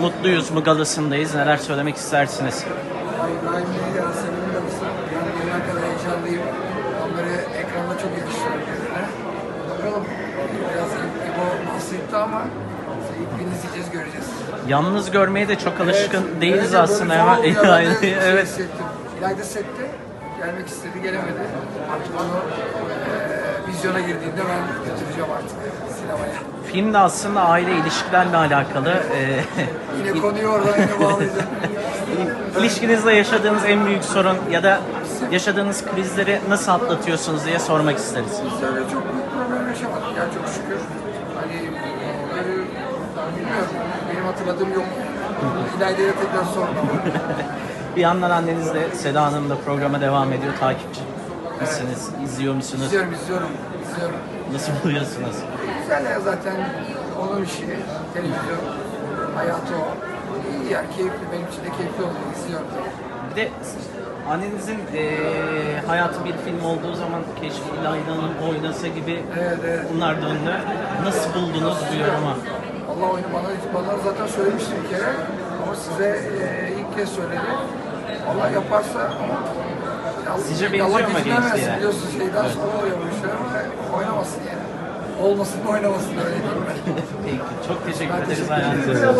mutluyuz mu galasındayız. Neler söylemek istersiniz? İbrahim Bey Yasemin'in babası. Ben bundan kadar heyecanlıyım. Onları ekranda çok birbirine. Bakalım. Biraz İbo bahsetti ama gün izleyeceğiz, göreceğiz. Yalnız görmeye de çok alışkın Evet, değiliz evet, aslında. böyle Ama, şey evet. hissettim. İlayda sette gelmek istedi, gelemedi. Artık onu e, vizyona girdiğinde ben götüreceğim artık. Film de aslında aile ilişkilerle alakalı. Ee, Yine konuyu oradan yine bağlayacağım. İlişkinizde yaşadığınız en büyük sorun ya da yaşadığınız krizleri nasıl atlatıyorsunuz diye sormak isteriz. Biz öyle çok büyük problem yaşamadık ya çok şükür. Hani böyle bilmiyorum benim hatırladığım yok. İlayda'ya tekrar sormam. Bir yandan anneniz de Seda Hanım da programa devam ediyor. Takipçi misiniz? İzliyor musunuz? İzliyorum izliyorum izliyorum. Nasıl buluyorsunuz? Güzel ya zaten onun işi, televizyon, hayatı o. İyi ya keyifli benim için de keyifli oluyor izliyorum. Bir de annenizin eee hayatı bir film olduğu zaman keşke İlayda Hanım oynasa gibi Evet evet. bunlar döndü. Nasıl buldunuz diyor ama. Allah oyunu bana, bana zaten söylemişti bir kere ama size e, ilk kez söyledi. Allah yaparsa ama Sizce benziyor mu gençliğe? Biliyorsun şeyden sonra oluyor bu işler ama oynamasın yani. Olmasın da oynamasın öyle diyeyim ben. Peki, çok teşekkür ederiz. sağlık.